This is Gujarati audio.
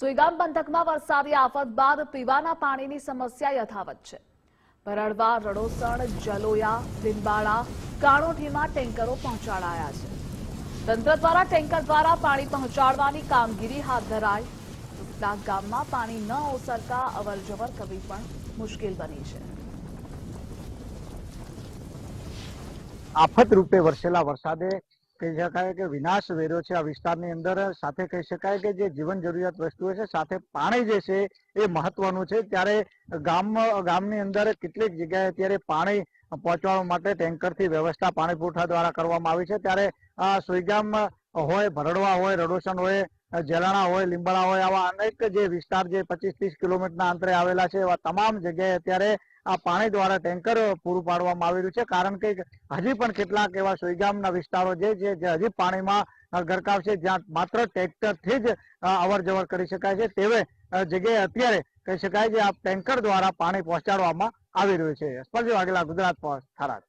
સુઈગામ પંથકમાં વરસાદી આફત બાદ પીવાના પાણીની સમસ્યા યથાવત છે. ભરડવા, રડોસણ, જલોયા, લીંબાળા કાણોઠીમાં ટેન્કરો પહોંચાડાયા છે. તંત્ર દ્વારા ટેન્કર દ્વારા પાણી પહોંચાડવાની કામગીરી હાથ ધરાઈ. કેટલાક ગામમાં પાણી ન ઓસરતા અવરજવર કરવી પણ મુશ્કેલ બની છે. આફત રૂપે વરસેલા વરસાદે કહી શકાય કે વિનાશ વેરો છે આ વિસ્તારની અંદર, સાથે કહી શકાય કે જે જીવન જરૂરિયાત વસ્તુઓ છે, સાથે પાણી જે છે એ મહત્વનું છે. ત્યારે ગામ, ગામની અંદર કેટલીક જગ્યાએ અત્યારે પાણી પહોંચાડવા માટે ટેન્કરથી વ્યવસ્થા પાણી પુરવઠા દ્વારા કરવામાં આવી છે. ત્યારે આ સુઈગામ હોય, ભરડવા હોય, રડોસણ હોય જેલાણા હોય લીંબાળા હોય, આવા અનેક જે વિસ્તાર જે પચીસ ત્રીસ કિલોમીટરના અંતરે આવેલા છે, એવા તમામ જગ્યાએ અત્યારે આ પાણી દ્વારા ટેન્કર પૂરું પાડવામાં આવી રહ્યું છે. કારણ કે હજી પણ કેટલાક એવા સુઈગામના વિસ્તારો જે છે, જે હજી પાણીમાં ગરકાવ છે જ્યાં માત્ર ટ્રેક્ટરથી જ અવર જવર કરી શકાય છે. તેવે જગ્યાએ અત્યારે કહી શકાય કે આ ટેન્કર દ્વારા પાણી પહોંચાડવામાં આવી રહ્યું છે. સ્પર્શ વાઘેલા ગુજરાત પોસ્ટ થરાદ.